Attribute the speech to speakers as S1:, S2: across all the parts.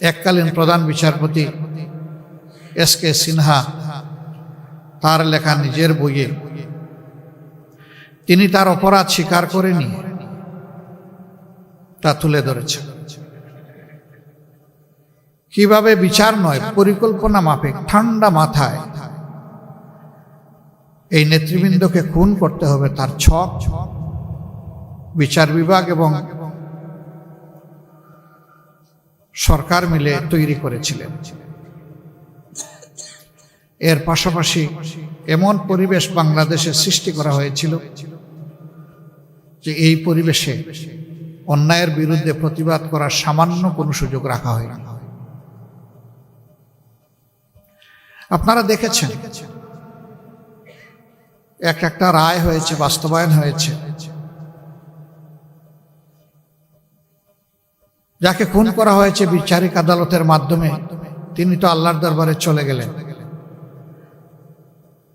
S1: এককালীন প্রধান বিচারপতি এস কে সিনহা তার লেখা নিজের বইয়ে। তিনি তার অপরাধ স্বীকার করেনি তা তুলে ধরেছেন। কীভাবে বিচার নয়, পরিকল্পনা মাফিক, ঠান্ডা মাথায়। এই নেতৃবৃন্দকে খুন করতে হবে তার ছক। বিচার বিভাগ এবং সরকার মিলে তৈরি করেছিলেন। এর পাশাপাশি এমন পরিবেশ বাংলাদেশে সৃষ্টি করা হয়েছিল যে এই পরিবেশে অন্যায়ের বিরুদ্ধে প্রতিবাদ করার সামান্য কোনো সুযোগ রাখা হয় না আপনারা দেখেছেন, এক একটা রায় হয়েছে, বাস্তবায়ন হয়েছে। যাকে খুন করা হয়েছে বিচারিক আদালতের মাধ্যমে, তিনি তো আল্লাহর দরবারে চলে গেলেন।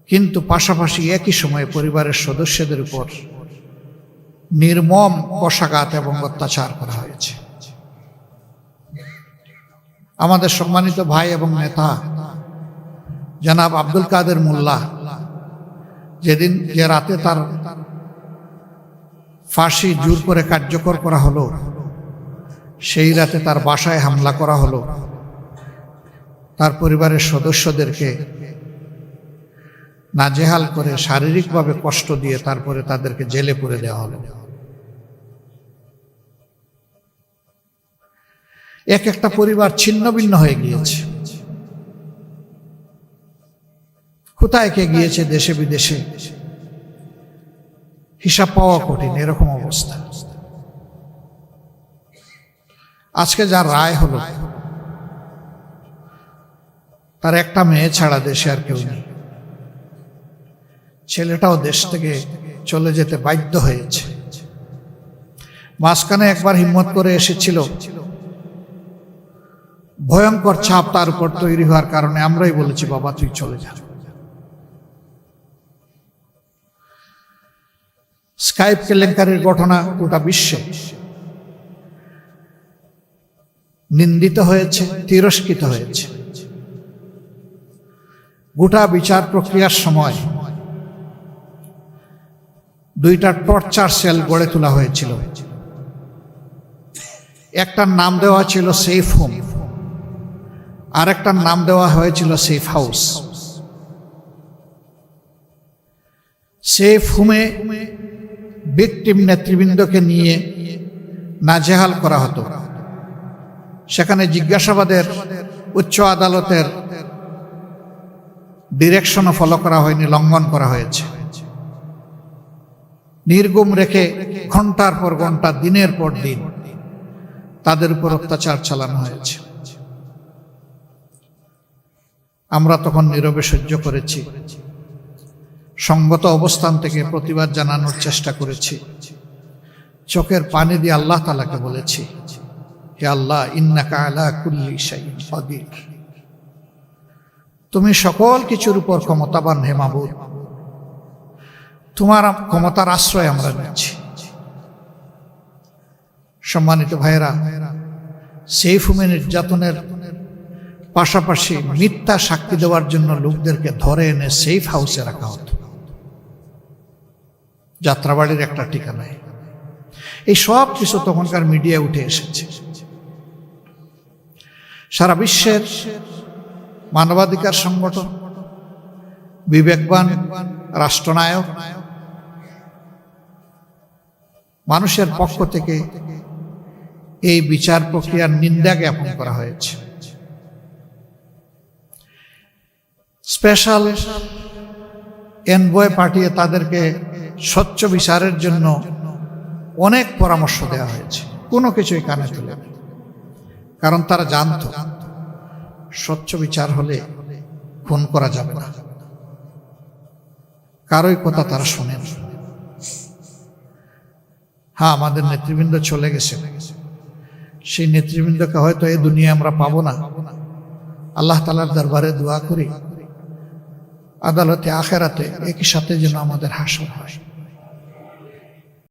S1: কিন্তু পাশাপাশি একই সময়ে পরিবারের সদস্যদের উপর নির্মম কষাঘাত এবং অত্যাচার করা হয়েছে। আমাদের সম্মানিত ভাই এবং নেতা, জনাব আব্দুল কাদের মোল্লা, যেদিন যে রাতে তার ফাঁসি জোর করে কার্যকর করা হলো সেই রাতে তার বাসায় হামলা করা হলো। তার পরিবারের সদস্যদেরকে নাজেহাল করে শারীরিকভাবে কষ্ট দিয়ে তারপরে তাদেরকে জেলে পুরে দেওয়া হলো। এক একটা পরিবার ছিন্ন ভিন্ন হয়ে গিয়েছে। কোথায় কে গিয়েছে দেশে বিদেশে? হিসাব পাওয়া কঠিন, এরকম অবস্থা। আজকে যা রায় হলো, তার একটা মেয়ে ছাড়া দেশে আর কেউ নেই। ছেলেটাও দেশ থেকে চলে যেতে বাধ্য হয়েছে। মাঝখানে একবার হিম্মত করে এসেছিল। ভয়ঙ্কর ছাপ তার উপর তৈরি হওয়ার কারণে আমরাই বলেছি, বাবা, তুই চলে যা। স্কাইপ কেলেঙ্কারির ঘটনা গোটা বিশ্বে নিন্দিত হয়েছে, তিরস্কৃত হয়েছে। গোটা বিচার প্রক্রিয়ার সময় দুইটা টর্চার সেল গড়ে তোলা হয়েছিল। একটার নাম দেওয়া ছিল সেফ হোম আর একটার নাম দেওয়া হয়েছিল সেফ হাউস। সেফ হোমে ভিকটিম নেতৃবৃন্দকে নিয়ে নাজেহাল করা হতো। সেখানে জিজ্ঞাসাবাদের উচ্চ আদালতের ডিরেকশনও ফলো করা হয়নি, লঙ্ঘন করা হয়েছে। নির্গুম রেখে ঘণ্টার পর ঘণ্টা, দিনের পর দিন তাদের উপর অত্যাচার চালানো হয়েছে। আমরা তখন নীরবে সহ্য করেছি। সঙ্গত অবস্থান থেকে প্রতিবাদ জানানোর চেষ্টা করেছি। চোখের পানি দিয়ে আল্লাহ তালাকে বলেছি হে আল্লাহ তুমি সকল কিছুর উপর ক্ষমতাবান হে মাবুদ। তোমার ক্ষমতার আশ্রয় আমরা নিচ্ছি। সম্মানিত ভাইরা সেফ হুমে নির্যাতনের পাশাপাশি মিথ্যা সাক্ষী দেওয়ার জন্য লোকদেরকে ধরে এনে সেফ হাউসে রাখা হতো। যাত্রাবাড়ির একটা ঠিকানায়। এই সব কিছু তখনকার মিডিয়ায় উঠে এসেছে। সারা বিশ্বের মানবাধিকার সংগঠন, বিবেকবান রাষ্ট্রনায়ক, মানুষের পক্ষ থেকে এই বিচার প্রক্রিয়ার নিন্দা জ্ঞাপন করা হয়েছে। স্পেশাল এনবয় পাঠিয়ে তাদেরকে স্বচ্ছ বিচারের জন্য অনেক পরামর্শ দেওয়া হয়েছে। কোনো কিছুই কানে তুলে কারণ তারা জানত, স্বচ্ছ বিচার হলে খুন করা যাবে না। কারোই কথা তারা শোনেন হ্যাঁ আমাদের নেতৃবৃন্দ চলে গেছে। সেই নেতৃবৃন্দকে হয়তো এই দুনিয়া আমরা পাবো না। আল্লাহ তালার দরবারে দোয়া করি। আদালতে, আখেরাতে একই সাথে যেন আমাদের হাসর হয়।